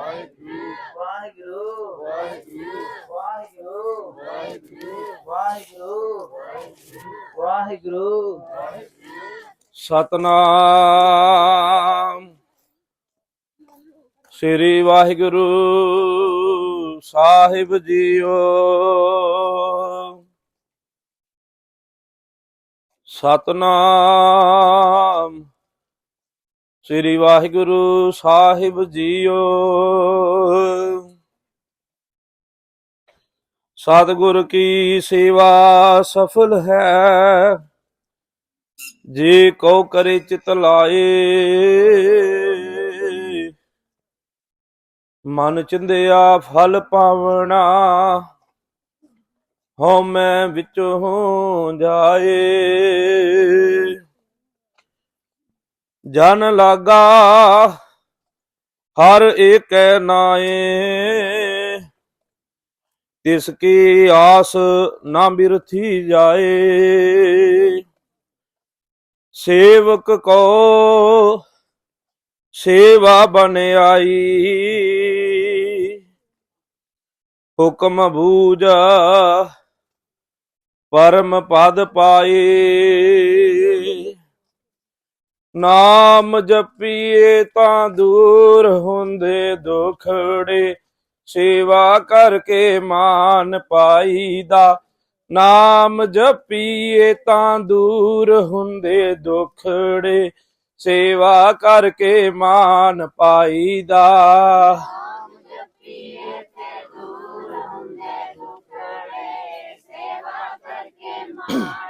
ਵਾਹਿਗੁਰੂ ਵਾਹਿਗੁਰੂ ਵਾਹਿਗੁਰੂ ਵਾਹਿਗੁਰੂ ਵਾਹਿਗੁਰੂ ਵਾਹਿਗੁਰੂ ਸਤਨਾਮ। ਸ੍ਰੀ ਵਾਹਿਗੁਰੂ ਸਾਹਿਬ ਜੀਓ। ਸਤਨਾਮ। ਸ੍ਰੀ ਵਾਹਿਗੁਰੂ ਸਾਹਿਬ ਜੀਓ। ਸਤਿਗੁਰ ਕੀ ਸੇਵਾ ਸਫਲ ਹੈ? ਜੇ ਕਉ ਕਰੇ ਚਿਤ ਲਾਏ, ਮਨ ਚਿੰਦਿਆ ਫਲ ਪਾਵਣਾ, ਹਉ ਮੈਂ ਵਿੱਚੋਂ ਜਾਏ। ਜਨ ਲਾਗਾ, ਹਰ ਏਕੈ ਨਾਏ। ਤਿਸ ਕੀ ਆਸ ਨਾ ਬਿਰਥੀ ਜਾਏ। ਸੇਵਕ ਕੋ ਸੇਵਾ ਬਨ ਆਈ। ਹੁਕਮ ਬੂਝਾ ਪਰਮ ਪਦ ਪਾਏ। ਨਾਮ ਜਪੀਏ ਤਾਂ ਦੂਰ ਹੁੰਦੇ ਦੁਖੜੇ, ਸੇਵਾ ਕਰਕੇ ਮਾਨ ਪਾਈਦਾ। ਨਾਮ ਜਪੀਏ ਤਾਂ ਦੂਰ ਹੁੰਦੇ ਦੁਖੜੇ, ਸੇਵਾ ਕਰਕੇ ਮਾਨ ਪਾਈਦਾ। ਨਾਮ ਜਪੀਏ ਤਾਂ ਦੂਰ ਹੁੰਦੇ ਦੁਖੜੇ, ਸੇਵਾ ਕਰਕੇ ਮਾਨ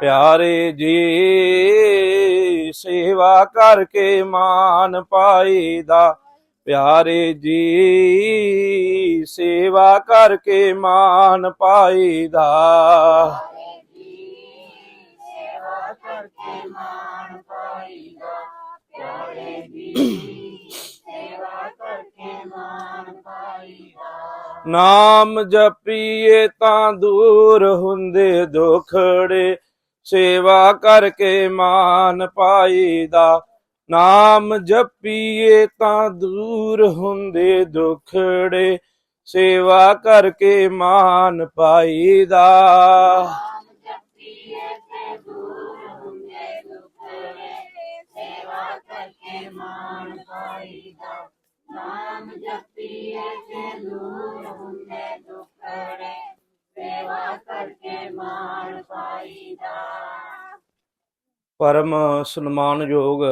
ਪਿਆਰੇ ਜੀ ਸੇਵਾ ਕਰਕੇ ਮਾਨ ਪਾਈ ਦਾ ਪਿਆਰੇ ਜੀ ਸੇਵਾ ਕਰਕੇ ਮਾਨ ਪਾਈਦਾ ਨਾਮ ਜਪੀਏ ਤਾਂ ਦੂਰ ਹੁੰਦੇ ਦੁਖੜੇ, ਸੇਵਾ ਕਰਕੇ ਮਾਨ ਪਾਈਦਾ। ਨਾਮ ਜਪੀਏ ਤਾਂ ਦੂਰ ਹੁੰਦੇ ਦੁਖੜੇ, ਸੇਵਾ ਕਰਕੇ ਮਾਨ ਪਾਈਦਾ। ਪਰਮ ਸਨਮਾਨਯੋਗ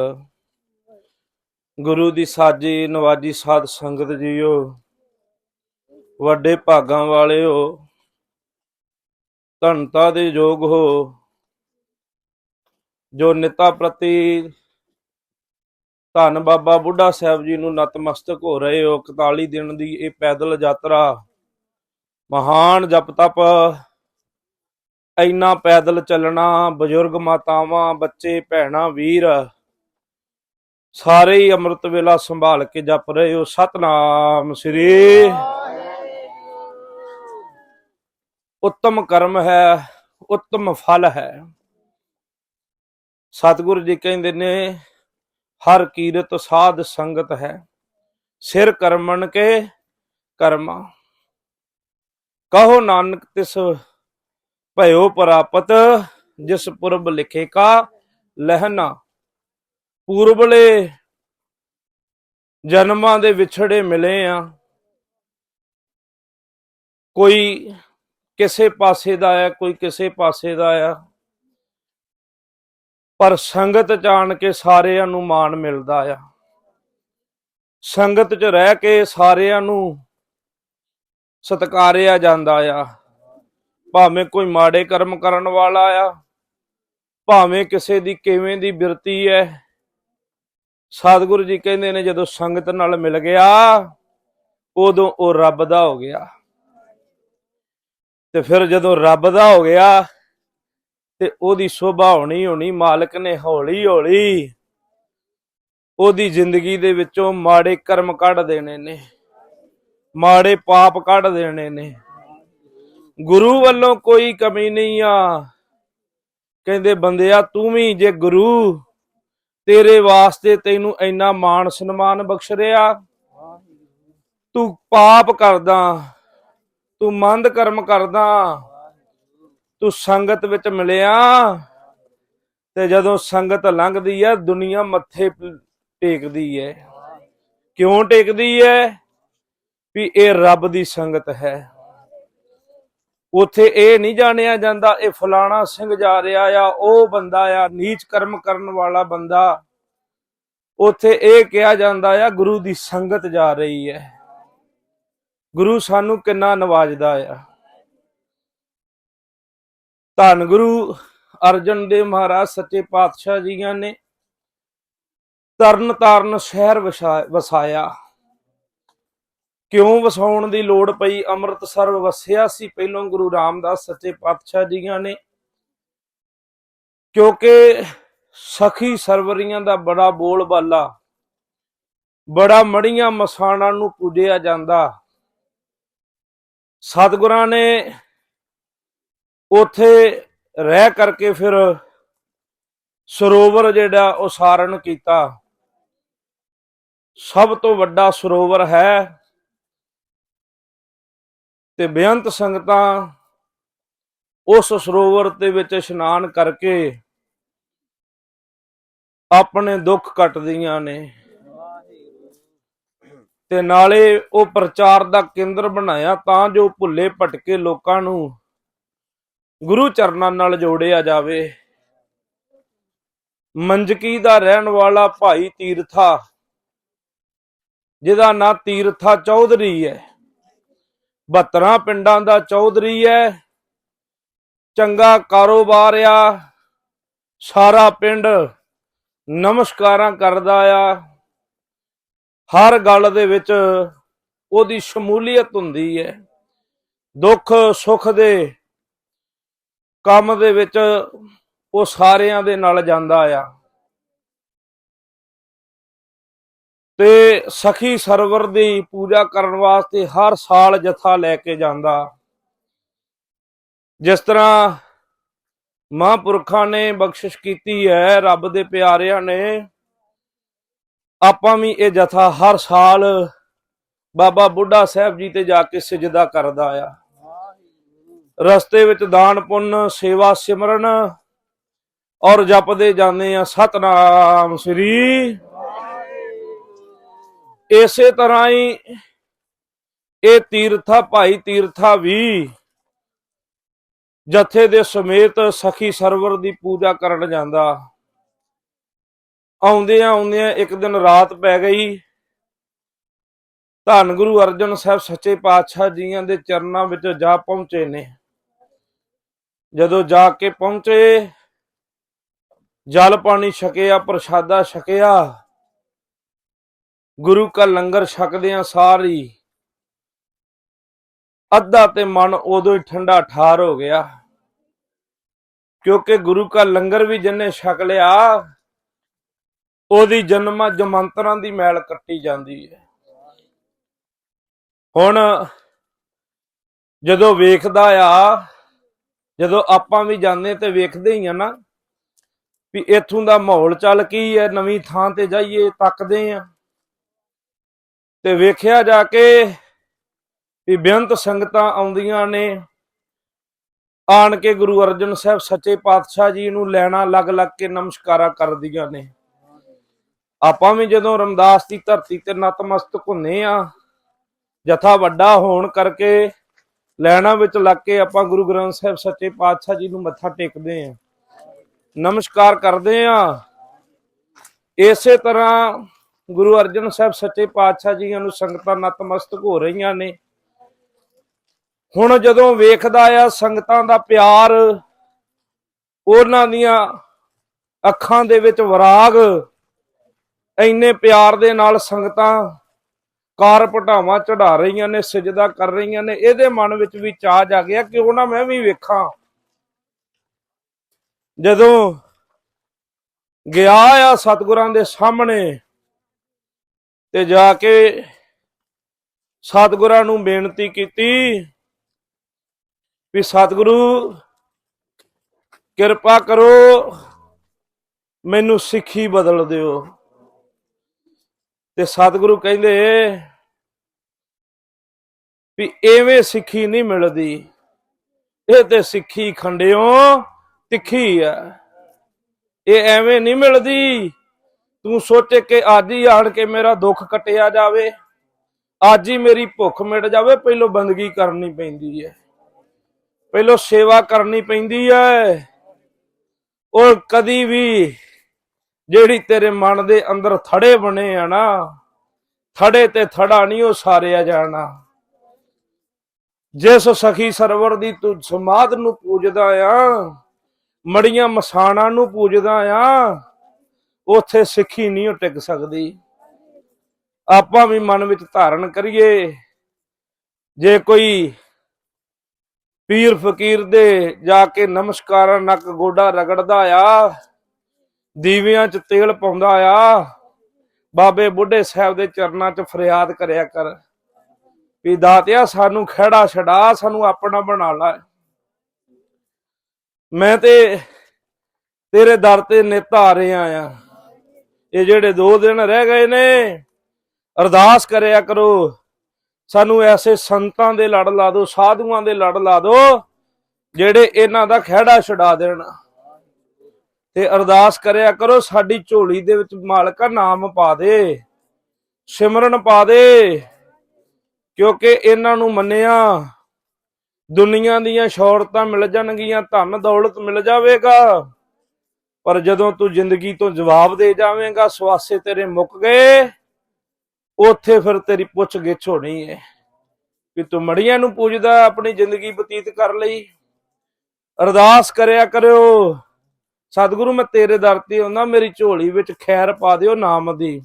ਗੁਰੂ ਦੀ ਸਾਜੀ ਨਵਾਜੀ ਸਾਧ ਸੰਗਤ ਜੀਓ, ਵੱਡੇ ਭਾਗਾਂ ਵਾਲਿਓ, ਧਨਤਾ ਦੇ ਯੋਗ ਹੋ, ਜੋ ਨਿਤਾ ਪ੍ਰਤੀ ਧੰਨ ਬਾਬਾ ਬੁੱਢਾ ਸਾਹਿਬ ਜੀ ਨੂੰ ਨਤਮਸਤਕ ਹੋ ਰਹੇ ਹੋ। 41 ਦਿਨ ਦੀ ਇਹ ਪੈਦਲ ਯਾਤਰਾ। ਮਹਾਨ ਜਪ ਤਪ। ਇੰਨਾ ਪੈਦਲ ਚੱਲਣਾ, ਬਜ਼ੁਰਗ ਮਾਤਾਵਾਂ, ਬੱਚੇ, ਭੈਣਾਂ, ਵੀਰ। ਸਾਰੇ ਹੀ ਅੰਮ੍ਰਿਤ ਵੇਲਾ ਸੰਭਾਲ ਕੇ ਜਪ ਰਹੇ ਹੋ। ਸਤਨਾਮ ਸ੍ਰੀ ਉੱਤਮ ਕਰਮ ਹੈ, ਉੱਤਮ ਫਲ ਹੈ। ਸਤਿਗੁਰੂ ਜੀ ਕਹਿੰਦੇ ਨੇ ਹਰ ਕੀਰਤ ਸਾਧ ਸੰਗਤ ਹੈ। ਸਿਰ ਕਰਮਣ ਕੇ ਕਰਮਾ। ਕਹੋ ਨਾਨਕ ਤਿਸ ਭਇਓ ਪ੍ਰਾਪਤ, ਜਿਸ ਪੁਰਬ ਲਿਖੇ ਕਾ ਲਹਿਨਾ ਪੂਰਬਲੇ ਜਨਮਾਂ ਦੇ ਵਿਛੜੇ ਮਿਲੇ ਆ। ਕੋਈ ਕਿਸੇ ਪਾਸੇ ਦਾ ਆ, ਕੋਈ ਕਿਸੇ ਪਾਸੇ ਦਾ ਆ। ਪਰ ਸੰਗਤ ਜਾਣ ਕੇ ਸਾਰਿਆਂ ਨੂੰ ਮਾਣ ਮਿਲਦਾ ਆ। ਸੰਗਤ 'ਚ ਰਹਿ ਕੇ ਸਾਰਿਆਂ ਨੂੰ ਸਤਕਾਰਿਆ ਜਾਂਦਾ ਆ। ਭਾਵੇਂ ਕੋਈ ਮਾੜੇ ਕਰਮ ਕਰਨ ਵਾਲਾ ਆ, ਭਾਵੇਂ ਕਿਸੇ ਦੀ ਕਿਵੇਂ ਦੀ ਬਿਰਤੀ ਹੈ ਸਤਿਗੁਰੂ ਜੀ ਕਹਿੰਦੇ ਨੇ, ਜਦੋਂ ਸੰਗਤ ਨਾਲ ਮਿਲ ਗਿਆ, ਉਦੋਂ ਉਹ ਰੱਬ ਦਾ ਹੋ ਗਿਆ। ਤੇ ਫਿਰ ਜਦੋਂ ਰੱਬ ਦਾ ਹੋ ਗਿਆ ਤੇ ਉਹਦੀ ਸ਼ੋਭਾ ਹੋਣੀ ਹੋਣੀ, ਮਾਲਕ ਨੇ ਹੌਲੀ ਹੌਲੀ ਉਹਦੀ ਜ਼ਿੰਦਗੀ ਦੇ ਵਿੱਚੋਂ ਮਾੜੇ ਕਰਮ ਕੱਢ ਦੇਣੇ ਨੇ, ਮਾੜੇ ਪਾਪ ਕੱਢ ਦੇਣੇ ਨੇ। ਗੁਰੂ ਵੱਲੋਂ ਕੋਈ ਕਮੀ ਨਹੀਂ ਆ। ਕਹਿੰਦੇ, ਬੰਦਿਆ, ਤੂੰ ਵੀ ਜੇ ਗੁਰੂ, ਤੇਰੇ ਵਾਸਤੇ ਤੈਨੂੰ ਇੰਨਾ ਮਾਣ ਸਨਮਾਨ ਬਖਸ਼ ਰਿਹਾ। ਤੂੰ ਪਾਪ ਕਰਦਾ, ਤੂੰ ਮੰਦ ਕਰਮ ਕਰਦਾ। ਤੂੰ ਸੰਗਤ ਵਿੱਚ ਮਿਲਿਆ ਤੇ ਜਦੋਂ ਸੰਗਤ ਲੰਘਦੀ ਹੈ ਦੁਨੀਆ ਮੱਥੇ ਟੇਕਦੀ ਹੈ ਕਿਉਂ ਟੇਕਦੀ ਹੈ ਵੀ ਇਹ ਰੱਬ ਦੀ ਸੰਗਤ ਹੈ। ਉਥੇ ਇਹ ਨਹੀਂ ਜਾਣਿਆ ਜਾਂਦਾ, ਇਹ ਫਲਾਣਾ ਸਿੰਘ ਜਾ ਰਿਹਾ ਆ, ਉਹ ਬੰਦਾ ਆ, ਨੀਚ ਕਰਮ ਕਰਨ ਵਾਲਾ ਬੰਦਾ। ਉਥੇ ਇਹ ਕਿਹਾ ਜਾਂਦਾ ਆ, ਗੁਰੂ ਦੀ ਸੰਗਤ ਜਾ ਰਹੀ ਹੈ ਗੁਰੂ ਸਾਨੂੰ ਕਿੰਨਾ ਨਵਾਜਦਾ ਆ। ਧੰਨ ਗੁਰੂ ਅਰਜਨ ਦੇਵ ਮਹਾਰਾਜ ਸੱਚੇ ਪਾਤਸ਼ਾਹ ਜੀਆਂ ਨੇ ਤਰਨ ਤਾਰਨ ਸ਼ਹਿਰ ਵਸਾਇਆ। ਕਿਉਂ ਵਸਾਉਣ ਦੀ ਲੋੜ ਪਈ? ਅੰਮ੍ਰਿਤਸਰ ਵਸਿਆ ਸੀ ਪਹਿਲੋਂ ਗੁਰੂ ਰਾਮਦਾਸ ਸੱਚੇ ਪਾਤਸ਼ਾਹ ਜੀਆਂ ਨੇ। ਕਿਉਂਕਿ ਸਖੀ ਸਰਵਰੀਆਂ ਦਾ ਬੜਾ ਬੋਲ ਬਾਲਾ ਬੜਾ ਮੜੀਆਂ ਮਸਾਣਾ ਨੂੰ ਪੂਜਿਆ ਜਾਂਦਾ। ਸਤਿਗੁਰਾਂ ਨੇ ਉਥੇ ਰਹਿ ਕਰਕੇ ਫਿਰ ਸਰੋਵਰ ਜਿਹੜਾ ਉਹ ਸਾਰਨ ਕੀਤਾ। ਸਭ ਤੋਂ ਵੱਡਾ ਸਰੋਵਰ ਹੈ ਤੇ ਬੇਅੰਤ ਸੰਗਤਾਂ ਉਸ ਸਰੋਵਰ ਦੇ ਵਿੱਚ ਇਸ਼ਨਾਨ ਕਰਕੇ ਆਪਣੇ ਦੁੱਖ ਕੱਟਦੀਆਂ ਨੇ। ਤੇ ਨਾਲੇ ਉਹ ਪ੍ਰਚਾਰ ਦਾ ਕੇਂਦਰ ਬਣਾਇਆ ਤਾਂ ਜੋ ਭੁੱਲੇ ਭਟਕੇ ਲੋਕਾਂ ਨੂੰ ਗੁਰੂ ਚਰਨਾਂ ਨਾਲ ਜੋੜਿਆ ਜਾਵੇ। ਮੰਜਕੀ ਦਾ ਰਹਿਣ ਵਾਲਾ ਭਾਈ ਤੀਰਥਾ, ਜਿਹਦਾ ਨਾਂ ਤੀਰਥਾ ਚੌਧਰੀ ਹੈ। 72 ਪਿੰਡਾਂ ਦਾ ਚੌਧਰੀ ਹੈ। ਚੰਗਾ ਕਾਰੋਬਾਰ ਆ। ਸਾਰਾ ਪਿੰਡ ਨਮਸਕਾਰਾਂ ਕਰਦਾ ਆ। ਹਰ ਗੱਲ ਦੇ ਵਿੱਚ ਉਹਦੀ ਸ਼ਮੂਲੀਅਤ ਹੁੰਦੀ ਹੈ। ਦੁੱਖ ਸੁੱਖ ਦੇ ਕੰਮ ਦੇ ਵਿੱਚ ਉਹ ਸਾਰਿਆਂ ਦੇ ਨਾਲ ਜਾਂਦਾ ਆ। ਤੇ ਸਖੀ ਸਰਵਰ ਦੀ ਪੂਜਾ ਕਰਨ ਵਾਸਤੇ ਹਰ ਸਾਲ ਜਥਾ ਲੈ ਕੇ ਜਾਂਦਾ। ਜਿਸ ਤਰ੍ਹਾਂ ਮਹਾਂਪੁਰਖਾਂ ਨੇ ਬਖਸ਼ਿਸ਼ ਕੀਤੀ ਹੈ, ਰੱਬ ਦੇ ਪਿਆਰਿਆਂ ਨੇ, ਆਪਾਂ ਵੀ ਇਹ ਜਥਾ ਹਰ ਸਾਲ ਬਾਬਾ ਬੁੱਢਾ ਸਾਹਿਬ ਜੀ ਤੇ ਜਾ ਕੇ ਸਜਦਾ ਕਰਦਾ ਆ। ਰਸਤੇ ਵਿੱਚ ਦਾਨ ਪੁੰਨ, ਸੇਵਾ ਸਿਮਰਨ ਔਰ ਜਪਦੇ ਜਾਂਦੇ ਆ ਸਤਨਾਮ ਸ੍ਰੀ ਇਸੇ ਤਰ੍ਹਾਂ ਹੀ ਇਹ ਤੀਰਥਾ ਭਾਈ ਤੀਰਥਾ ਵੀ ਜਥੇ ਦੇ ਸਮੇਤ ਸਖੀ ਸਰਵਰ ਦੀ ਪੂਜਾ ਕਰਨ ਜਾਂਦਾ। ਆਉਂਦਿਆਂ ਆਉਂਦਿਆਂ ਇੱਕ ਦਿਨ ਰਾਤ ਪੈ ਗਈ। ਧੰਨ ਗੁਰੂ ਅਰਜਨ ਸਾਹਿਬ ਸੱਚੇ ਪਾਤਸ਼ਾਹ ਜੀਆਂ ਦੇ ਚਰਨਾਂ ਵਿੱਚ ਜਾ ਪਹੁੰਚੇ ਨੇ। ਜਦੋਂ ਜਾ ਕੇ ਪਹੁੰਚੇ, ਜਲ ਪਾਣੀ ਛਕਿਆ, ਪ੍ਰਸ਼ਾਦਾ ਛਕਿਆ, ਗੁਰੂ ਕਾ ਲੰਗਰ ਛਕਦੇ ਆ ਸਾਰੀ ਅੱਧਾ ਤੇ ਮਨ ਉਦੋਂ ਹੀ ਠੰਡਾ ਠਾਰ ਹੋ ਗਿਆ। ਕਿਉਂਕਿ ਗੁਰੂ ਕਾ ਲੰਗਰ ਵੀ ਜਿੰਨੇ ਛਕ ਲਿਆ, ਉਹਦੀ ਜਨਮਾਂ ਜਮੰਤਰਾਂ ਦੀ ਮੈਲ ਕੱਟੀ ਜਾਂਦੀ ਹੈ। ਹੁਣ ਜਦੋਂ ਵੇਖਦਾ ਆ ਜਦੋਂ ਆਪਾਂ ਵੀ ਜਾਂਦੇ ਤੇ ਵੇਖਦੇ ਹੀ ਆ ਨਾ ਵੀ ਇੱਥੋਂ ਦਾ ਮਾਹੌਲ ਚੱਲ ਕੀ ਹੈ, ਨਵੀਂ ਥਾਂ ਤੇ ਜਾਈਏ, ਤੱਕਦੇ ਆ। ਤੇ ਵੇਖਿਆ ਜਾ ਕੇ ਵੀ ਬੇਅੰਤ ਸੰਗਤਾਂ ਆਉਂਦੀਆਂ ਨੇ। ਆਣ ਕੇ ਗੁਰੂ ਅਰਜਨ ਸਾਹਿਬ ਸੱਚੇ ਪਾਤਸ਼ਾਹ ਜੀ ਨੂੰ ਲੈਣਾ ਲੱਗ ਲੱਗ ਕੇ ਨਮਸਕਾਰਾਂ ਕਰਦੀਆਂ ਨੇ। ਆਪਾਂ ਵੀ ਜਦੋਂ ਰਮਦਾਸ ਦੀ ਧਰਤੀ ਤੇ ਨਤਮਸਤਕ ਹੁੰਨੇ ਆ, ਜਥਾ ਵੱਡਾ ਹੋਣ ਕਰਕੇ ਲੈਣਾ ਵਿੱਚ ਲੱਗ ਕੇ ਆਪਾਂ ਗੁਰੂ ਗ੍ਰੰਥ ਸਾਹਿਬ ਸੱਚੇ ਪਾਤਸ਼ਾਹ ਜੀ ਨੂੰ ਮੱਥਾ ਟੇਕਦੇ ਆ ਨਮਸਕਾਰ ਕਰਦੇ ਆ ਇਸੇ ਤਰ੍ਹਾਂ ਗੁਰੂ ਅਰਜਨ ਸਾਹਿਬ ਸੱਚੇ ਪਾਤਸ਼ਾਹ ਜੀਆਂ ਨੂੰ ਸੰਗਤਾਂ ਨਤਮਸਤਕ ਹੋ ਰਹੀਆਂ ਨੇ। ਹੁਣ ਜਦੋਂ ਵੇਖਦਾ ਆ ਸੰਗਤਾਂ ਦਾ ਪਿਆਰ, ਉਹਨਾਂ ਦੀਆਂ ਅੱਖਾਂ ਦੇ ਵਿੱਚ ਵਿਰਾਗ, ਇੰਨੇ ਪਿਆਰ ਦੇ ਨਾਲ ਸੰਗਤਾਂ ਕਾਰ ਪਟਾਵਾਂ ਚੜਾ ਰਹੀਆਂ ਨੇ, ਸਜਦਾ ਕਰ ਰਹੀਆਂ ਨੇ, ਇਹਦੇ ਮਨ ਵਿੱਚ ਵੀ ਚਾਹ ਜਾਗਿਆ ਕਿਉਂ ਨਾ ਮੈਂ ਵੀ ਵੇਖਾਂ। ਜਦੋਂ ਗਿਆ ਆ ਸਤਿਗੁਰਾਂ ਦੇ ਸਾਹਮਣੇ ਤੇ ਜਾ ਕੇ ਸਤਿਗੁਰਾਂ ਨੂੰ ਬੇਨਤੀ ਕੀਤੀ ਵੀ ਸਤਿਗੁਰੂ, ਕਿਰਪਾ ਕਰੋ, ਮੈਨੂੰ ਸਿੱਖੀ ਬਦਲ ਦਿਓ। ਤੇ ਸਤਿਗੁਰੂ ਕਹਿੰਦੇ ਵੀ ਐਵੇਂ ਸਿੱਖੀ ਨਹੀਂ ਮਿਲਦੀ। ਇਹ ਤੇ ਸਿੱਖੀ ਖੰਡਿਓ ਤਿੱਖੀ ਆ। ਇਹ ਐਵੇਂ ਨਹੀਂ ਮਿਲਦੀ। ਤੂੰ ਸੋਚੇ ਕਿ ਅੱਜ ਹੀ ਆਣ ਕੇ ਮੇਰਾ ਦੁੱਖ ਕਟਿਆ ਜਾਵੇ। ਅੱਜ ਹੀ ਮੇਰੀ ਭੁੱਖ ਮਿਟ ਜਾਵੇ, ਪਹਿਲੋਂ ਬੰਦਗੀ ਕਰਨੀ ਪੈਂਦੀ ਹੈ ਪਹਿਲੋਂ ਸੇਵਾ ਕਰਨੀ ਪੈਂਦੀ ਹੈ ਉਹ ਕਦੀ ਵੀ ਜਿਹੜੀ ਤੇਰੇ ਮਨ ਦੇ ਅੰਦਰ ਥੜੇ ਬਣੇ ਆ ਨਾ, ਥੜੇ ਤੇ ਥੜਾ ਨਹੀਂ, ਉਹ ਸਾਰਿਆ ਜਾਣਾ। ਜਿਸ ਸਖੀ ਸਰਵਰ ਦੀ ਤੂੰ ਸਮਾਧ ਨੂੰ ਪੂਜਦਾ ਆ, ਮੜੀਆਂ ਮਸਾਣਾ ਨੂੰ ਪੂਜਦਾ ਆ, ਉਥੇ ਸਿੱਖੀ ਨਹੀਂ ਉਹ ਟਿਕ ਸਕਦੀ। ਆਪਾਂ ਵੀ ਮਨ ਵਿੱਚ ਧਾਰਨ ਕਰੀਏ। ਜੇ ਕੋਈ ਪੀਰ ਫਕੀਰ ਦੇ ਜਾ ਕੇ ਨਮਸਕਾਰਾਂ ਨੱਕ ਗੋਡਾ ਰਗੜਦਾ ਆ, ਦੀਵਿਆਂ 'ਚ ਤੇਲ ਪਾਉਂਦਾ ਆ, ਬਾਬੇ ਬੁੱਢੇ ਸਾਹਿਬ ਦੇ ਚਰਨਾਂ 'ਚ ਫਰਿਆਦ ਕਰਿਆ ਕਰ। ਵੀ ਦਾਤਿਆ ਸਾਨੂੰ ਖਿਹੜਾ ਛਡਾ, ਸਾਨੂੰ ਆਪਣਾ ਬਣਾ ਲੈ। ਮੈਂ ਤੇ ਤੇਰੇ ਦਰ ਤੇ ਨਿਤ ਆ ਰਿਹਾ ਆ। ਇਹ ਜਿਹੜੇ ਦੋ ਦਿਨ ਰਹਿ ਗਏ ਨੇ, ਅਰਦਾਸ ਕਰਿਆ ਕਰੋ, ਸਾਨੂੰ ਐਸੇ ਸੰਤਾਂ ਦੇ ਲੜ ਲਾ ਦਿਓ, ਸਾਧੂਆਂ ਦੇ ਲੜ ਲਾ ਦਿਓ, ਜਿਹੜੇ ਇਹਨਾਂ ਦਾ ਖਿਹੜਾ ਛਡਾ ਦੇਣ। ਤੇ ਅਰਦਾਸ ਕਰਿਆ ਕਰੋ, ਸਾਡੀ ਝੋਲੀ ਦੇ ਵਿੱਚ ਮਾਲਕਾ ਨਾਮ ਪਾ ਦੇ, ਸਿਮਰਨ ਪਾ ਦੇ। ਕਿਉਂਕਿ ਇਹਨਾਂ ਨੂੰ ਮੰਨਿਆ, ਦੁਨੀਆ ਦੀਆਂ ਸ਼ੌਹਰਤਾਂ ਮਿਲ ਜਾਣਗੀਆਂ, ਧਨ ਦੌਲਤ ਮਿਲ ਜਾਵੇਗਾ। ਪਰ ਜਦੋਂ ਤੂੰ ਜ਼ਿੰਦਗੀ ਤੋਂ ਜਵਾਬ ਦੇ ਜਾਵੇਂਗਾ, ਸਵਾਸੇ ਤੇਰੇ ਮੁੱਕ ਗਏ, ਉੱਥੇ ਫਿਰ ਤੇਰੀ ਪੁੱਛ ਗਿੱਛ ਹੋਣੀ ਹੈ ਕਿ ਤੂੰ ਮੜੀਆਂ ਨੂੰ ਪੂਜਦਾ ਆਪਣੀ ਜ਼ਿੰਦਗੀ ਬਤੀਤ ਕਰ ਲਈ। ਅਰਦਾਸ ਕਰਿਆ ਕਰਿਓ, ਸਤਿਗੁਰੂ ਮੈਂ ਤੇਰੇ ਦਰ ਤੇ ਆਉਂਦਾ, ਮੇਰੀ ਝੋਲੀ ਵਿੱਚ ਖੈਰ ਪਾ ਦਿਓ ਨਾਮ ਦੀ।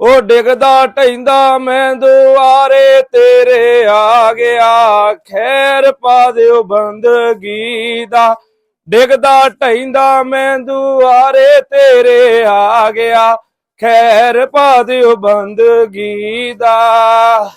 ਉਹ ਡਿੱਗਦਾ ਢੈਂਦਾ ਮੈਂ ਦੁਆਰੇ ਤੇਰੇ ਆ ਗਿਆ। ਖੈਰ ਪਾ ਦਿਓ ਬੰਦਗੀ ਦਾ। ਡਿੱਗਦਾ ਢੈਂਦਾ ਮੈਂ ਦੁਆਰੇ ਤੇਰੇ ਆ ਗਿਆ। ਖੈਰ ਪਾ ਦਿਓ ਬੰਦਗੀ ਦਾ।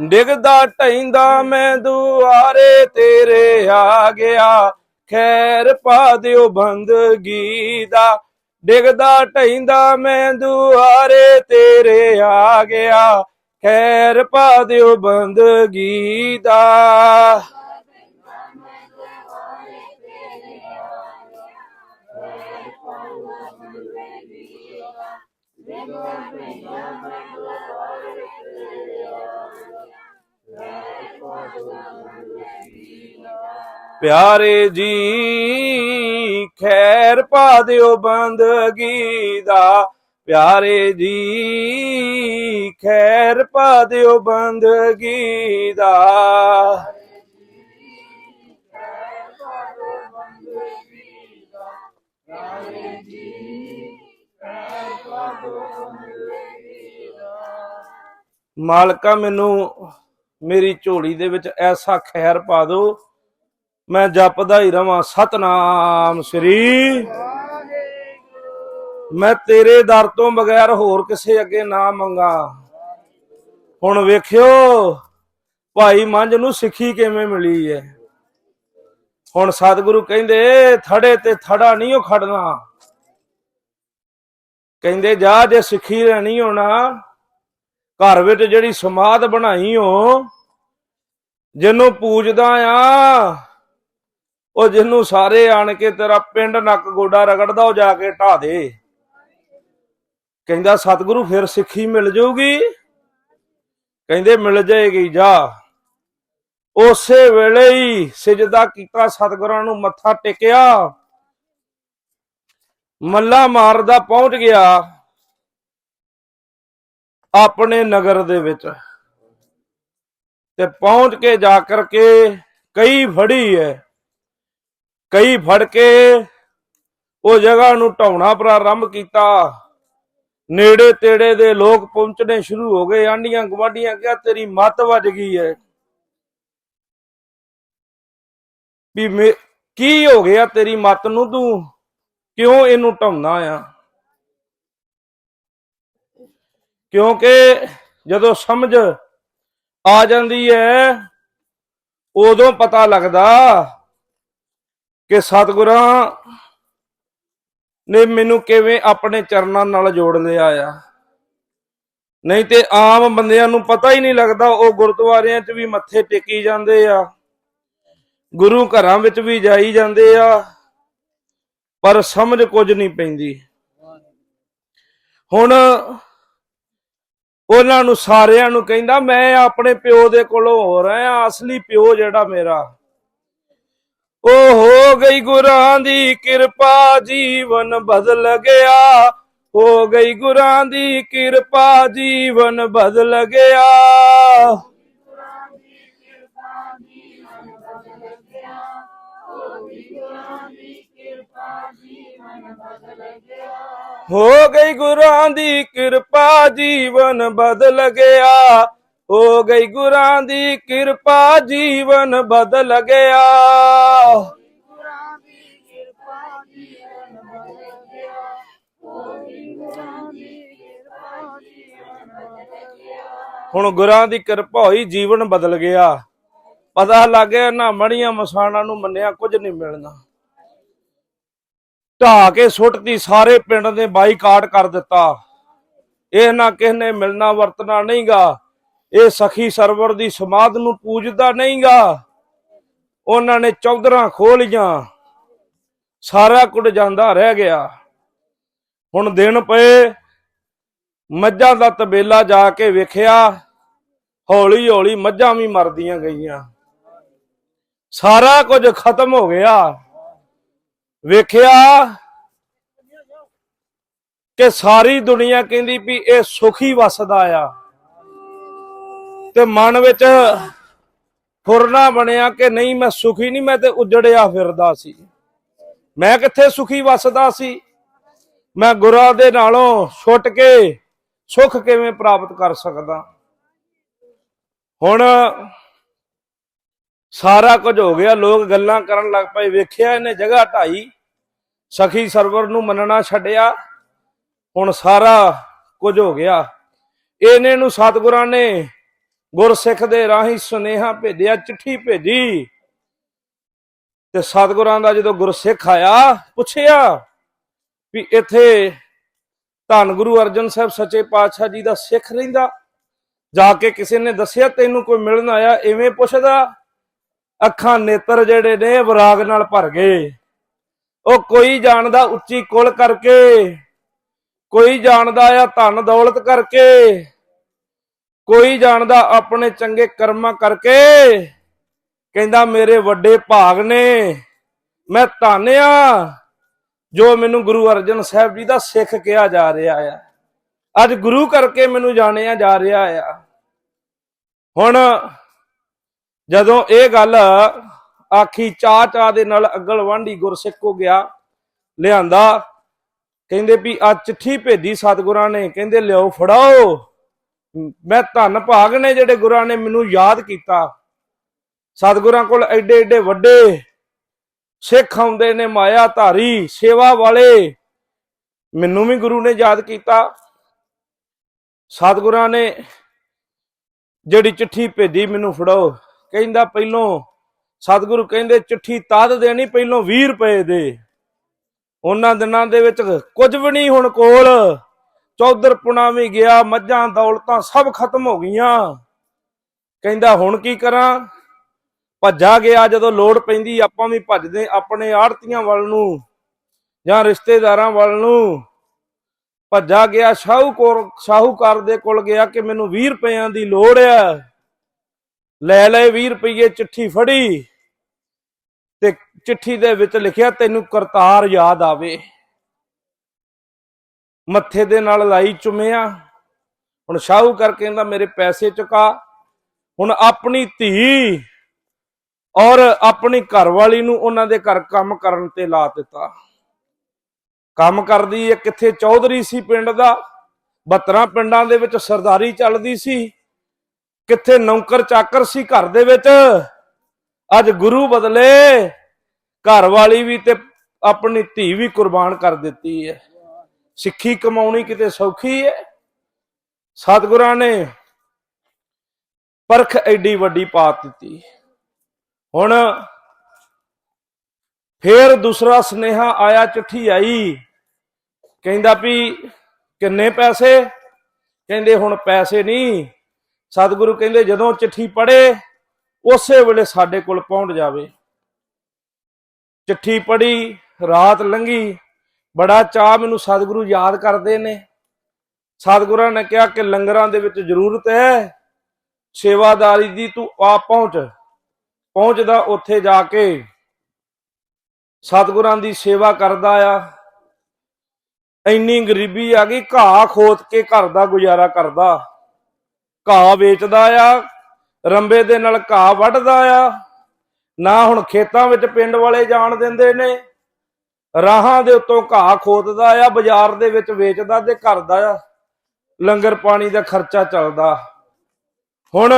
ਡਿੱਗਦਾ ਢੈਂਦਾ ਮੈਂ ਦੁਆਰੇ ਤੇਰੇ ਆ ਗਿਆ। ਖੈਰ ਪਾ ਦਿਓ ਬੰਦਗੀ ਦਾ। ਡਿੱਗਦਾ ਢੈਂਦਾ ਮੈਂ ਦੁਆਰੇ ਤੇਰੇ ਆ ਗਿਆ। ਖੈਰ ਪਾ ਦਿਓ ਬੰਦਗੀ ਦਾ। ਪਿਆਰੇ ਜੀ ਖੈਰ ਪਾ ਦਿਓ ਬੰਦਗੀ ਦਾ। ਪਿਆਰੇ ਜੀ ਖੈਰ ਪਾ ਦਿਓ ਬੰਦਗੀ ਦਾ। ਮਾਲਕਾ, ਮੈਨੂੰ ਮੇਰੀ ਝੋਲੀ ਦੇ ਵਿੱਚ ਐਸਾ ਖੈਰ ਪਾ ਦਿਓ, ਮੈਂ ਜਪਦਾ ਹੀ ਰਵਾਂ। ਸਤਨਾਮ ਸ੍ਰੀ ਮੈਂ ਤੇਰੇ ਦਰ ਤੋਂ ਬਗੈਰ ਹੋਰ ਕਿਸੇ ਅੱਗੇ ਨਾ ਮੰਗਾ। ਹੁਣ ਵੇਖਿਓ, ਭਾਈ ਮੰਝ ਨੂੰ ਸਿੱਖੀ ਕਿਵੇਂ ਮਿਲੀ ਹੈ ਹੁਣ ਸਤਿਗੁਰੂ ਕਹਿੰਦੇ, ਥੜੇ ਤੇ ਥੜਾ ਨਹੀਂ ਉਹ ਖੜਨਾ ਕਹਿੰਦੇ, ਜਾ ਜੇ ਸਿੱਖੀ ਲੈਣੀ ਹੋਣਾ ਘਰ ਵਿੱਚ ਜਿਹੜੀ ਸਮਾਧ ਬਣਾਈ ਹੋ, ਜਿਹਨੂੰ ਪੂਜਦਾ ਆ, ਉਹ ਜਿਹਨੂੰ ਸਾਰੇ ਆਣ ਕੇ ਤੇਰਾ ਪਿੰਡ ਨੱਕ ਗੋਡਾ ਰਗੜਦਾ, ਉਹ ਜਾ ਕੇ ਢਾ ਦੇ। ਕਹਿੰਦਾ, ਸਤਿਗੁਰੂ ਫਿਰ ਸਿੱਖੀ ਮਿਲ ਜਾਊਗੀ? ਕਹਿੰਦੇ, ਮਿਲ ਜਾਏਗੀ, ਜਾ। ਉਸੇ ਵੇਲੇ ਹੀ ਸਜਦਾ ਕੀਤਾ ਸਤਿਗੁਰਾਂ ਨੂੰ ਮੱਥਾ ਟੇਕਿਆ। ਮੱਲਾ ਮਾਰਦਾ ਪਹੁੰਚ ਗਿਆ ਆਪਣੇ ਨਗਰ ਦੇ ਵਿੱਚ। ਤੇ ਪਹੁੰਚ ਕੇ ਜਾ ਕਰਕੇ ਕਈ ਫੜੀ ਹੈ ਕਈ ਫੜ ਕੇ ਉਹ ਜਗ੍ਹਾ ਨੂੰ ਢਾਉਣਾ ਪ੍ਰਾਰੰਭ ਕੀਤਾ। ਨੇੜੇ ਤੇੜੇ ਦੇ ਲੋਕ ਪਹੁੰਚਣੇ ਸ਼ੁਰੂ ਹੋ ਗਏ। ਆਂਡੀਆਂ ਗਵਾਂਡੀਆਂ ਕਿਹਾ, ਤੇਰੀ ਮੱਤ ਵੱਜ ਗਈ ਹੈ ਵੀ ਕੀ ਹੋ ਗਿਆ ਤੇਰੀ ਮੱਤ ਨੂੰ ਤੂੰ? ਕਿਉਂ ਇਹਨੂੰ ਢਾਉਣਾ ਆ? ਕਿਉਂਕਿ ਜਦੋਂ ਸਮਝ ਆ ਜਾਂਦੀ ਹੈ, ਉਦੋਂ ਪਤਾ ਲੱਗਦਾ ਕਿ ਸਤਿਗੁਰਾਂ ਨੇ ਮੈਨੂੰ ਕਿਵੇਂ ਆਪਣੇ ਚਰਨਾਂ ਨਾਲ ਜੋੜ ਲਿਆ ਆ। ਨਹੀਂ ਤੇ ਆਮ ਬੰਦਿਆਂ ਨੂੰ ਪਤਾ ਹੀ ਨਹੀਂ ਲੱਗਦਾ, ਉਹ ਗੁਰਦੁਆਰਿਆਂ 'ਚ ਵੀ ਮੱਥੇ ਟੇਕੀ ਜਾਂਦੇ ਆ, ਗੁਰੂ ਘਰਾਂ ਵਿੱਚ ਵੀ ਜਾਈ ਜਾਂਦੇ ਆ। ਪਰ ਸਮਝ ਕੁਝ ਨਹੀਂ ਪੈਂਦੀ। ਹੁਣ ਉਹਨਾਂ ਨੂੰ ਸਾਰਿਆਂ ਨੂੰ ਕਹਿੰਦਾ, ਮੈਂ ਆਪਣੇ ਪਿਓ ਦੇ ਕੋਲੋਂ ਹੋ ਰਿਹਾ, ਅਸਲੀ ਪਿਓ ਜਿਹੜਾ ਮੇਰਾ। ਉਹ ਹੋ ਗਈ ਗੁਰਾਂ ਦੀ ਕਿਰਪਾ, ਜੀਵਨ ਬਦਲ ਗਿਆ। ਹੋ ਗਈ ਗੁਰਾਂ ਦੀ ਕਿਰਪਾ, ਜੀਵਨ ਬਦਲ ਗਿਆ। ਹੋ ਗਈ ਗੁਰਾਂ ਦੀ ਕਿਰਪਾ, ਜੀਵਨ ਬਦਲ ਗਿਆ। ਹੋ ਗਈ ਗੁਰਾਂ ਦੀ ਕਿਰਪਾ, ਜੀਵਨ ਬਦਲ ਗਿਆ। ਹੁਣ ਗੁਰਾਂ ਦੀ ਕਿਰਪਾ ਹੋਈ, ਜੀਵਨ ਬਦਲ ਗਿਆ। ਪਤਾ ਲੱਗ ਗਿਆ ਨਾ ਮੜੀਆਂ ਮਸਾਣਾ ਨੂੰ ਮੰਨਿਆ, ਕੁਝ ਨਹੀਂ ਮਿਲਣਾ। ਢਾ ਕੇ ਸੁੱਟਤੀ ਸਾਰੇ ਪਿੰਡ ਨੇ ਬਾਈਕਾਟ ਕਰ ਦਿੱਤਾ। ਇਹ ਨਾ ਕਿਸ ਨੇ ਮਿਲਣਾ ਵਰਤਣਾ ਨਹੀਂਗਾ। ਇਹ ਸਖੀ ਸਰਵਰ ਦੀ ਸਮਾਧ ਨੂੰ ਪੂਜਦਾ ਨਹੀਂਗਾ। ਉਹਨਾਂ ਨੇ ਚੌਧਰਾਂ ਖੋਲੀਆਂ ਸਾਰਾ ਕੁੱਟ ਜਾਂਦਾ ਰਹਿ ਗਿਆ। ਹੁਣ ਦਿਨ ਪਏ। ਮੱਝਾਂ ਦਾ ਤਬੇਲਾ ਜਾ ਕੇ ਵੇਖਿਆ। ਹੌਲੀ ਹੌਲੀ ਮੱਝਾਂ ਵੀ ਮਰਦੀਆਂ ਗਈਆਂ। ਸਾਰਾ ਕੁਝ ਖਤਮ ਹੋ ਗਿਆ। ਵੇਖਿਆ ਕਿ ਸਾਰੀ ਦੁਨੀਆ ਕਹਿੰਦੀ ਵੀ ਇਹ ਸੁਖੀ ਵਸਦਾ ਆ। ਤੇ ਮਨ ਵਿੱਚ ਫੁਰਨਾ ਬਣਿਆ ਕਿ ਨਹੀਂ, ਮੈਂ ਸੁਖੀ ਨਹੀਂ, ਮੈਂ ਤੇ ਉਜੜਿਆ ਫਿਰਦਾ ਸੀ। ਮੈਂ ਕਿੱਥੇ ਸੁਖੀ ਵਸਦਾ ਸੀ? ਮੈਂ ਗੁਰਾਂ ਦੇ ਨਾਲੋਂ ਛੁੱਟ ਕੇ ਸੁੱਖ ਕਿਵੇਂ ਪ੍ਰਾਪਤ ਕਰ ਸਕਦਾ? ਹੁਣ ਸਾਰਾ ਕੁਝ ਹੋ ਗਿਆ, ਲੋਕ ਗੱਲਾਂ ਕਰਨ ਲੱਗ ਪਏ, ਵੇਖਿਆ ਇਹਨੇ ਜਗ੍ਹਾ ਢਾਈ। ਸਖੀ ਸਰਵਰ ਨੂੰ ਮੰਨਣਾ ਛੱਡਿਆ, ਹੁਣ ਸਾਰਾ ਕੁਝ ਹੋ ਗਿਆ। ਇਹਨੇ ਨੂੰ ਸਤਿਗੁਰਾਂ ਨੇ ਗੁਰਸਿੱਖ ਦੇ ਰਾਹੀਂ ਸੁਨੇਹਾ ਭੇਜਿਆ, ਚਿੱਠੀ ਭੇਜੀ। ਤੇ ਸਤਿਗੁਰਾਂ ਦਾ ਜਦੋਂ ਗੁਰਸਿੱਖ ਆਇਆ, ਪੁੱਛਿਆ ਵੀ ਇੱਥੇ ਧੰਨ ਗੁਰੂ ਅਰਜਨ ਸਾਹਿਬ ਸੱਚੇ ਪਾਤਸ਼ਾਹ ਜੀ ਦਾ ਸਿੱਖ ਰਹਿੰਦਾ। ਜਾ ਕੇ ਕਿਸੇ ਨੇ ਦੱਸਿਆ, ਤੈਨੂੰ ਕੋਈ ਮਿਲਣ ਆਇਆ ਐਵੇਂ ਪੁੱਛਦਾ। ਅੱਖਾਂ ਨੇਤਰ ਜਿਹੜੇ ਨੇ ਵਿਰਾਗ ਨਾਲ ਭਰ ਗਏ। ਉਹ ਕੋਈ ਜਾਣਦਾ ਉੱਚੀ ਕੁਲ ਕਰਕੇ, ਕੋਈ ਜਾਣਦਾ ਆ ਧਨ ਦੌਲਤ ਕਰਕੇ, ਕੋਈ ਜਾਣਦਾ ਆਪਣੇ ਚੰਗੇ ਕਰਮਾਂ ਕਰਕੇ, ਕਹਿੰਦਾ ਮੇਰੇ ਵੱਡੇ ਭਾਗ ਨੇ, ਮੈਂ ਧੰਨਿਆ ਜੋ ਮੈਨੂੰ ਗੁਰੂ ਅਰਜਨ ਸਾਹਿਬ ਜੀ ਦਾ ਸਿੱਖ ਕਿਹਾ ਜਾ ਰਿਹਾ ਆ। ਅੱਜ ਗੁਰੂ ਕਰਕੇ ਮੈਨੂੰ ਜਾਣਿਆ ਜਾ ਰਿਹਾ ਆ। ਹੁਣ ਜਦੋਂ ਇਹ ਗੱਲ ਆਖੀ ਚਾ ਚਾ ਦੇ ਨਾਲ ਅਗਲ ਵਾਂਢੀ ਗੁਰਸਿੱਖ ਕੋ ਗਿਆ, ਲਿਆਂਦਾ, ਕਹਿੰਦੇ ਵੀ ਆ ਚਿੱਠੀ ਭੇਜੀ ਸਤਿਗੁਰਾਂ ਨੇ, ਕਹਿੰਦੇ ਲਿਓ ਫੜਾਓ। ਮੈਂ ਧੰਨ ਭਾਗ ਨੇ ਜਿਹੜੇ ਗੁਰਾਂ ਨੇ ਮੈਨੂੰ ਯਾਦ ਕੀਤਾ। ਸਤਿਗੁਰਾਂ ਕੋਲ ਐਡੇ ਐਡੇ ਵੱਡੇ ਸਿੱਖ ਆਉਂਦੇ ਨੇ ਮਾਇਆ ਧਾਰੀ ਸੇਵਾ ਵਾਲੇ। ਮੈਨੂੰ ਵੀ ਗੁਰੂ ਨੇ ਯਾਦ ਕੀਤਾ। ਸਤਿਗੁਰਾਂ ਨੇ ਜਿਹੜੀ ਚਿੱਠੀ ਭੇਜੀ, ਮੈਨੂੰ ਫੜਾਓ। ਕਹਿੰਦਾ ਪਹਿਲੋਂ ਸਤਿਗੁਰੂ ਕਹਿੰਦੇ, ਚਿੱਠੀ ਤਦ ਦੇਣੀ, ਪਹਿਲੋਂ 20 ਰੁਪਏ ਦੇ। ਉਹਨਾਂ ਦਿਨਾਂ ਦੇ ਵਿੱਚ ਕੁਝ ਵੀ ਨਹੀਂ ਹੁਣ ਕੋਲ। ਚੌਧਰ ਪੁਣਾ ਵੀ ਗਿਆ, ਮੱਝਾਂ, ਦੌਲਤਾਂ ਸਭ ਖਤਮ ਹੋ ਗਈਆਂ। ਕਹਿੰਦਾ, ਹੁਣ ਕੀ ਕਰਾਂ? ਭੱਜਾ ਗਿਆ ਜਦੋਂ ਲੋੜ ਪੈਂਦੀ, ਆਪਾਂ ਵੀ ਭੱਜਦੇ ਆਪਣੇ ਆੜਤੀਆਂ ਵੱਲ ਨੂੰ ਜਾਂ ਰਿਸ਼ਤੇਦਾਰਾਂ ਵੱਲ ਨੂੰ। ਭੱਜਾ ਗਿਆ, ਸ਼ਾਹੂਕਾਰ ਸ਼ਾਹੂਕਾਰ ਦੇ ਕੋਲ ਗਿਆ ਕਿ ਮੈਨੂੰ 20 ਰੁਪਈਆਂ ਦੀ ਲੋੜ ਆ। ਲੈ ਲੈ 20 ਰੁਪਏ ਚਿੱਠੀ ਫੜੀ ਤੇ ਚਿੱਠੀ ਦੇ ਵਿੱਚ ਲਿਖਿਆ ਤੈਨੂੰ ਕਰਤਾਰ ਯਾਦ ਆਵੇ। ਮੱਥੇ ਦੇ ਨਾਲ ਲਾਈ ਚੁੰਮਿਆ, ਹੁਣ ਸ਼ਾਹੂਕਾਰ ਕਹਿੰਦਾ, ਮੇਰੇ ਪੈਸੇ ਚੁਕਾ। ਹੁਣ ਆਪਣੀ ਧੀ ਔਰ ਆਪਣੀ ਘਰਵਾਲੀ ਨੂੰ ਉਹਨਾਂ ਦੇ ਘਰ ਕੰਮ ਕਰਨ ਤੇ ਲਾ ਦਿੱਤਾ। ਕੰਮ ਕਰਦੀ ਹੈ ਕਿੱਥੇ? ਚੌਧਰੀ ਸੀ ਪਿੰਡ ਦਾ 72 ਪਿੰਡਾਂ ਦੇ ਵਿੱਚ ਸਰਦਾਰੀ ਚੱਲਦੀ ਸੀ। ਕਿੱਥੇ ਨੌਕਰ ਚਾਕਰ ਸੀ ਘਰ ਦੇ ਵਿੱਚ? ਅੱਜ ਗੁਰੂ ਬਦਲੇ ਘਰ ਵਾਲੀ ਵੀ ਤੇ ਆਪਣੀ ਧੀ ਵੀ ਕੁਰਬਾਨ ਕਰ ਦਿੱਤੀ ਹੈ। ਸਿੱਖੀ ਕਮਾਉਣੀ ਕਿਤੇ ਸੌਖੀ ਹੈ? ਸਤਿਗੁਰਾਂ ਨੇ ਪਰਖ ਐਡੀ ਵੱਡੀ ਪਾ ਦਿੱਤੀ। ਹੁਣ ਫੇਰ ਦੂਸਰਾ ਸੁਨੇਹਾ ਆਇਆ ਚਿੱਠੀ ਆਈ। ਕਹਿੰਦਾ ਵੀ ਕਿੰਨੇ ਪੈਸੇ? ਕਹਿੰਦੇ ਹੁਣ ਪੈਸੇ ਨਹੀਂ। ਸਤਿਗੁਰੂ ਕਹਿੰਦੇ ਜਦੋਂ ਚਿੱਠੀ ਪੜੇ ਉਸੇ ਵੇਲੇ ਸਾਡੇ ਕੋਲ ਪਹੁੰਚ ਜਾਵੇ। ਚਿੱਠੀ ਪੜੀ ਰਾਤ ਲੰਘੀ, ਬੜਾ ਚਾਹ ਮੈਨੂੰ ਸਤਿਗੁਰੂ ਯਾਦ ਕਰਦੇ ਨੇ। ਸਤਿਗੁਰਾਂ ਨੇ ਕਿਹਾ ਕਿ ਲੰਗਰਾਂ ਦੇ ਵਿੱਚ ਜ਼ਰੂਰਤ ਹੈ, ਸੇਵਾਦਾਰੀ ਦੀ ਤੂੰ ਆ ਪਹੁੰਚ, ਪਹੁੰਚਦਾ ਉੱਥੇ ਜਾ ਕੇ। ਸਤਿਗੁਰਾਂ ਦੀ ਸੇਵਾ ਕਰਦਾ ਆ। ਇੰਨੀ ਗਰੀਬੀ ਆ ਗਈ, ਘਾਹ ਖੋਤ ਕੇ ਘਰ ਦਾ ਗੁਜ਼ਾਰਾ ਕਰਦਾ। ਘਾਹ ਵੇਚਦਾ ਆ, ਰੰਬੇ ਦੇ ਨਾਲ ਘਾਹ ਵੱਢਦਾ ਆ। ਨਾ ਹੁਣ ਖੇਤਾਂ ਵਿੱਚ ਪਿੰਡ ਵਾਲੇ ਜਾਣ ਦਿੰਦੇ ਨੇ। ਰਾਹਾਂ ਦੇ ਉੱਤੋਂ ਘਾਹ ਖੋਦਦਾ ਆ, ਬਾਜ਼ਾਰ ਦੇ ਵਿੱਚ ਵੇਚਦਾ ਤੇ ਘਰ ਦਾ ਲੰਗਰ ਪਾਣੀ ਦਾ ਖਰਚਾ ਚੱਲਦਾ। ਹੁਣ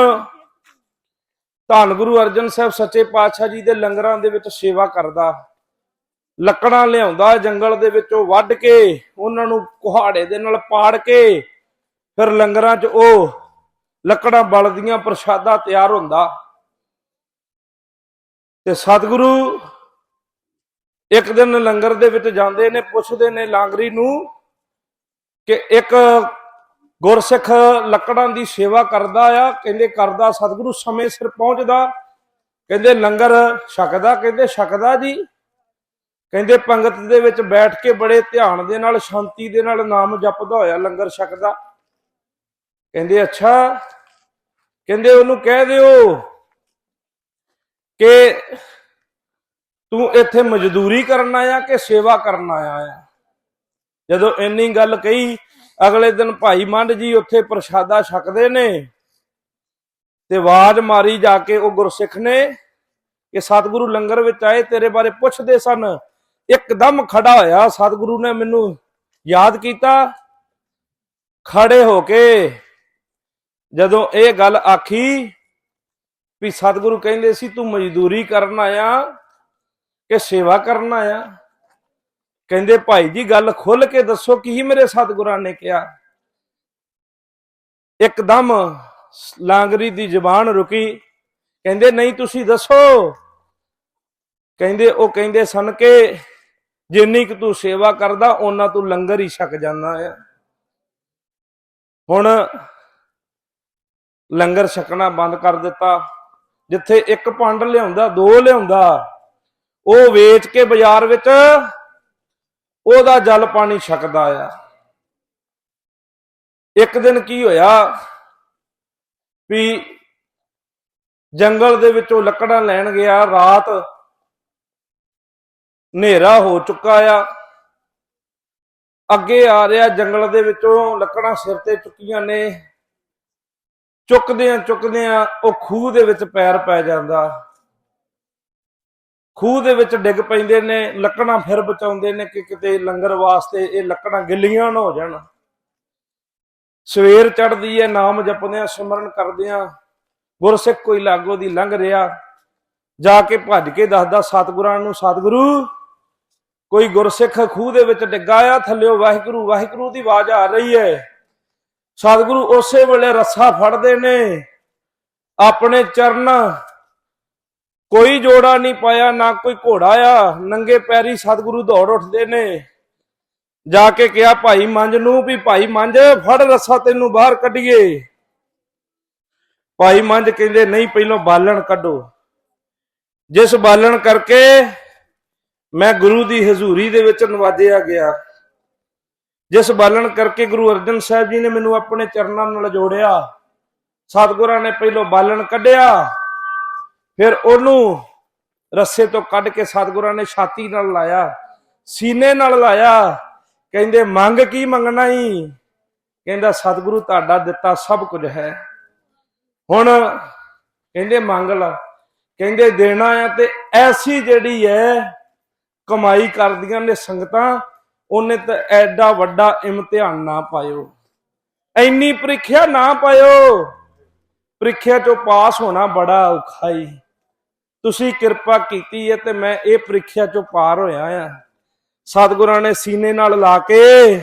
ਧੰਨ ਗੁਰੂ ਅਰਜਨ ਸਾਹਿਬ ਸੱਚੇ ਪਾਤਸ਼ਾਹ ਜੀ ਦੇ ਲੰਗਰਾਂ ਦੇ ਵਿੱਚ ਸੇਵਾ ਕਰਦਾ। ਲੱਕੜਾਂ ਲਿਆਉਂਦਾ ਜੰਗਲ ਦੇ ਵਿੱਚੋਂ ਵੱਢ ਕੇ, ਉਹਨਾਂ ਨੂੰ ਕੁਹਾੜੇ ਦੇ ਨਾਲ ਪਾੜ ਕੇ, ਫਿਰ ਲੰਗਰਾਂ 'ਚ ਉਹ ਲੱਕੜਾਂ ਬਲਦੀਆਂ ਪ੍ਰਸ਼ਾਦਾ ਤਿਆਰ ਹੁੰਦਾ। ਤੇ ਸਤਿਗੁਰੂ ਇੱਕ ਦਿਨ ਲੰਗਰ ਦੇ ਵਿੱਚ ਜਾਂਦੇ ਨੇ, ਪੁੱਛਦੇ ਨੇ ਲਾਂਗਰੀ ਨੂੰ ਕਿ ਇੱਕ ਗੁਰਸਿੱਖ ਲੱਕੜਾਂ ਦੀ ਸੇਵਾ ਕਰਦਾ ਆ, ਕਹਿੰਦੇ ਕਰਦਾ ਸਤਿਗੁਰੂ ਸਮੇਂ ਸਿਰ ਪਹੁੰਚਦਾ। ਕਹਿੰਦੇ ਲੰਗਰ ਛਕਦਾ, ਕਹਿੰਦੇ ਛਕਦਾ ਜੀ। ਕਹਿੰਦੇ ਪੰਗਤ ਦੇ ਵਿੱਚ ਬੈਠ ਕੇ ਬੜੇ ਧਿਆਨ ਦੇ ਨਾਲ, ਸ਼ਾਂਤੀ ਦੇ ਨਾਲ ਨਾਮ ਜਪਦਾ ਹੋਇਆ ਲੰਗਰ ਛਕਦਾ। ਕਹਿੰਦੇ ਅੱਛਾ ਕਹਿੰਦੇ ਉਹਨੂੰ ਕਹਿ ਦਿਓ ਕਿ ਤੂੰ ਇੱਥੇ ਮਜ਼ਦੂਰੀ ਕਰਨ ਆਇਆ ਕਿ ਸੇਵਾ ਕਰਨ ਆਇਆ ਆ? ਜਦੋਂ ਇੰਨੀ ਗੱਲ ਕਹੀ, ਅਗਲੇ ਦਿਨ ਭਾਈ ਮੰਡ ਜੀ ਉੱਥੇ ਪ੍ਰਸ਼ਾਦਾ ਛਕਦੇ ਨੇ ਤੇ ਆਵਾਜ਼ ਮਾਰੀ ਜਾ ਕੇ ਉਹ ਗੁਰਸਿੱਖ ਨੇ ਕਿ ਸਤਿਗੁਰੂ ਲੰਗਰ ਵਿੱਚ ਆਏ, ਤੇਰੇ ਬਾਰੇ ਪੁੱਛਦੇ ਸਨ। ਇੱਕਦਮ ਖੜਾ ਹੋਇਆ, ਸਤਿਗੁਰੂ ਨੇ ਮੈਨੂੰ ਯਾਦ ਕੀਤਾ। ਖੜੇ ਹੋ ਕੇ ਜਦੋਂ ਇਹ ਗੱਲ ਆਖੀ ਵੀ ਸਤਿਗੁਰੂ ਕਹਿੰਦੇ ਸੀ, ਤੂੰ ਮਜ਼ਦੂਰੀ ਕਰਨ ਆਇਆ ਕਿ ਸੇਵਾ ਕਰਨ ਆਇਆ? ਕਹਿੰਦੇ, ਭਾਈ ਜੀ, ਗੱਲ ਖੁੱਲ ਕੇ ਦੱਸੋ, ਕੀ ਮੇਰੇ ਸਤਿਗੁਰਾਂ ਨੇ ਕਿਹਾ? ਇੱਕਦਮ ਲਾਂਗਰੀ ਦੀ ਜ਼ੁਬਾਨ ਰੁਕੀ। ਕਹਿੰਦੇ, ਨਹੀਂ, ਤੁਸੀਂ ਦੱਸੋ। ਕਹਿੰਦੇ, ਉਹ ਕਹਿੰਦੇ ਸਨ ਕਿ ਜਿੰਨੀ ਕਿ ਤੂੰ ਸੇਵਾ ਕਰਦਾ ਉਹਨਾਂ ਤੂੰ ਲੰਗਰ ਹੀ ਛਕ ਜਾਂਦਾ ਆ। ਹੁਣ ਲੰਗਰ ਛਕਣਾ ਬੰਦ ਕਰ ਦਿੱਤਾ। ਜਿੱਥੇ ਇੱਕ ਪੰਡ ਲਿਆਉਂਦਾ, ਦੋ ਲਿਆਉਂਦਾ, ਉਹ ਵੇਚ ਕੇ ਬਾਜ਼ਾਰ ਵਿੱਚ ਉਹਦਾ ਜਲ ਪਾਣੀ ਛਕਦਾ ਆ। ਇੱਕ ਦਿਨ ਕੀ ਹੋਇਆ ਵੀ ਜੰਗਲ ਦੇ ਵਿੱਚੋਂ ਲੱਕੜਾਂ ਲੈਣ ਗਿਆ, ਰਾਤ ਹਨੇਰਾ ਹੋ ਚੁੱਕਾ ਆ। ਅੱਗੇ ਆ ਰਿਹਾ, ਜੰਗਲ ਦੇ ਵਿੱਚੋਂ ਲੱਕੜਾਂ ਸਿਰ ਤੇ ਚੁੱਕੀਆਂ ਨੇ। ਚੁੱਕਦਿਆਂ ਚੁੱਕਦਿਆਂ ਉਹ ਖੂਹ ਦੇ ਵਿੱਚ ਪੈਰ ਪੈ ਜਾਂਦਾ। ਖੂਹ ਦੇ ਵਿੱਚ ਡਿੱਗ ਪੈਂਦੇ ਨੇ, ਲੱਕੜਾਂ ਫਿਰ ਬਚਾਉਂਦੇ ਨੇ ਕਿ ਕਿਤੇ ਲੰਗਰ ਵਾਸਤੇ ਇਹ ਲੱਕੜਾਂ ਗਿੱਲੀਆਂ ਨਾ ਹੋ ਜਾਣ। ਸਵੇਰ ਚੜਦੀ ਹੈ ਨਾਮ ਜਪਦਿਆਂ, ਸਿਮਰਨ ਕਰਦਿਆਂ, ਗੁਰਸਿੱਖ ਕੋਈ ਲਾਗੋ ਦੀ ਲੰਘ ਰਿਹਾ। ਜਾ ਕੇ ਭੱਜ ਕੇ ਦੱਸਦਾ, ਸਤਿਗੁਰਾਂ ਨੂੰ, ਸਤਿਗੁਰੂ, ਕੋਈ ਗੁਰਸਿੱਖ ਖੂਹ ਦੇ ਵਿੱਚ ਡਿੱਗਾ ਆ, ਥੱਲਿਓ ਵਾਹਿਗੁਰੂ ਵਾਹਿਗੁਰੂ ਦੀ ਆਵਾਜ਼ ਆ ਰਹੀ ਹੈ ਸਤਿਗੁਰੂ ਉਸੇ ਵੇਲੇ ਰੱਸਾ ਫੜਦੇ ਨੇ। ਆਪਣੇ ਚਰਨ ਕੋਈ ਜੋੜਾ ਨਹੀਂ ਪਾਇਆ, ਨਾ ਕੋਈ ਘੋੜਾ ਆ। ਨੰਗੇ ਪੈਰੀ ਸਤਿਗੁਰੂ ਦੌੜ ਉੱਠਦੇ ਨੇ। ਜਾ ਕੇ ਕਿਹਾ, ਭਾਈ ਮੰਜ ਨੂੰ ਵੀ ਭਾਈ ਮੰਜ ਫੜ ਰੱਸਾ ਤੈਨੂੰ ਬਾਹਰ ਕੱਢੀਏ। ਭਾਈ ਮੰਜ ਕਹਿੰਦੇ, ਨਹੀਂ, ਪਹਿਲਾਂ ਬਾਲਣ ਕੱਢੋ। ਜਿਸ ਬਾਲਣ ਕਰਕੇ ਮੈਂ ਗੁਰੂ ਦੀ ਹਜ਼ੂਰੀ ਦੇ ਵਿੱਚ ਨਵਾਜਿਆ ਗਿਆ। ਜਿਸ ਬਾਲਣ ਕਰਕੇ ਗੁਰੂ ਅਰਜਨ ਸਾਹਿਬ ਜੀ ਨੇ ਮੈਨੂੰ ਆਪਣੇ ਚਰਨਾਂ ਨਾਲ ਜੋੜਿਆ, ਸਤਿਗੁਰਾਂ ਨੇ ਪਹਿਲੋਂ ਬਾਲਣ ਕੱਢਿਆ, ਫਿਰ ਉਹਨੂੰ ਰੱਸੇ ਤੋਂ ਕੱਢ ਕੇ ਸਤਿਗੁਰਾਂ ਨੇ ਛਾਤੀ ਨਾਲ ਲਾਇਆ, ਸੀਨੇ ਨਾਲ ਲਾਇਆ, ਕਹਿੰਦੇ, ਮੰਗ ਕੀ ਮੰਗਣਾ ਹੀ ਕਹਿੰਦਾ, ਸਤਿਗੁਰੂ ਤੁਹਾਡਾ ਦਿੱਤਾ ਸਭ ਕੁਝ ਹੈ। ਹੁਣ ਕਹਿੰਦੇ, ਮੰਗ ਲਾ। ਕਹਿੰਦੇ, ਦੇਣਾ ਆ ਤੇ ਐਸੀ ਜਿਹੜੀ ਹੈ, ਕਮਾਈ ਕਰਦੀਆਂ ਨੇ ਸੰਗਤਾਂ ਉਹਨੇ ਤਾਂ ਐਡਾ ਵੱਡਾ ਇਮਤਿਹਾਨ ਨਾ ਪਾਇਓ। ਐਨੀ ਪ੍ਰੀਖਿਆ ਨਾ ਪਾਇਓ। ਪ੍ਰੀਖਿਆ ਚੋਂ ਪਾਸ ਹੋਣਾ ਬੜਾ ਔਖਾ ਹੀ ਤੁਸੀਂ ਕਿਰਪਾ ਕੀਤੀ ਹੈ ਤੇ ਮੈਂ ਇਹ ਪ੍ਰੀਖਿਆ ਚੋਂ ਪਾਰ ਹੋਇਆ ਆ। ਸਤਿਗੁਰਾਂ ਨੇ ਸੀਨੇ ਨਾਲ ਲਾ ਕੇ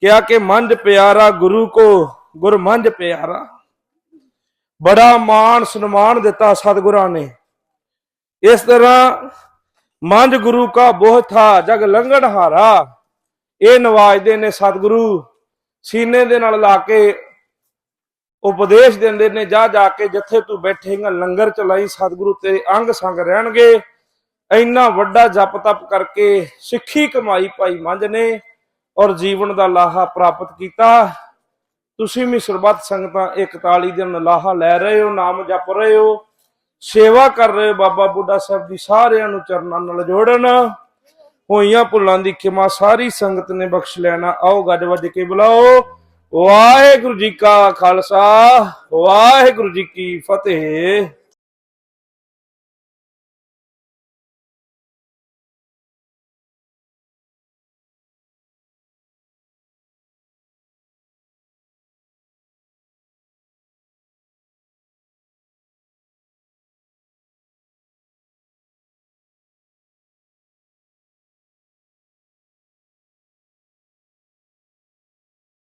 ਕਿਹਾ ਕਿ ਮੰਝ ਪਿਆਰਾ ਗੁਰੂ ਕੋ, ਗੁਰ ਪਿਆਰਾ। ਬੜਾ ਮਾਣ ਸਨਮਾਨ ਦਿੱਤਾ ਸਤਿਗੁਰਾਂ ਨੇ। ਇਸ ਤਰ੍ਹਾਂ ਮੰਝ ਗੁਰੂ ਕਾ ਬੋਹ ਥਾ, ਜਗ ਲੰਘਣ ਹਾਰਾ। ਇਹ ਨਵਾਜਦੇ ਨੇ ਸਤਿਗੁਰੂ, ਸੀਨੇ ਦੇ ਨਾਲ ਲਾ ਕੇ ਉਪਦੇਸ਼ ਦਿੰਦੇ ਨੇ, ਜਾ ਜਾ ਕੇ ਜਿੱਥੇ ਤੂੰ ਬੈਠੇਗਾ, ਲੰਗਰ ਚਲਾਈ ਸਤਿਗੁਰੂ ਤੇਰੇ ਅੰਗ ਸੰਗ ਰਹਿਣਗੇ। ਇੰਨਾ ਵੱਡਾ ਜਪ ਤਪ ਕਰਕੇ ਸਿੱਖੀ ਕਮਾਈ ਭਾਈ ਮੰਝ ਨੇ ਔਰ ਜੀਵਨ ਦਾ ਲਾਹਾ ਪ੍ਰਾਪਤ ਕੀਤਾ। ਤੁਸੀਂ ਵੀ ਸਰਬੱਤ ਸੰਗਤਾਂ 41 ਦਿਨ ਲਾਹਾ ਲੈ ਰਹੇ ਹੋ, ਨਾਮ ਜਪ ਰਹੇ ਹੋ, ਸੇਵਾ ਕਰ ਰਹੇ ਹੋ, ਬਾਬਾ ਬੁੱਢਾ ਸਾਹਿਬ ਦੀ ਸਾਰਿਆਂ ਨੂੰ ਚਰਨਾਂ ਨਾਲ ਜੋੜਨ। ਹੋਈਆਂ ਭੁੱਲਾਂ ਦੀ ਖਿਮਾ ਸਾਰੀ ਸੰਗਤ ਨੇ ਬਖਸ਼ ਲੈਣਾ। ਆਓ ਗੱਜ ਵੱਜ ਕੇ ਬੁਲਾਓ। ਵਾਹਿਗੁਰੂ ਜੀ ਕਾ ਖਾਲਸਾ, ਵਾਹਿਗੁਰੂ ਜੀ ਕੀ ਫਤਿਹ।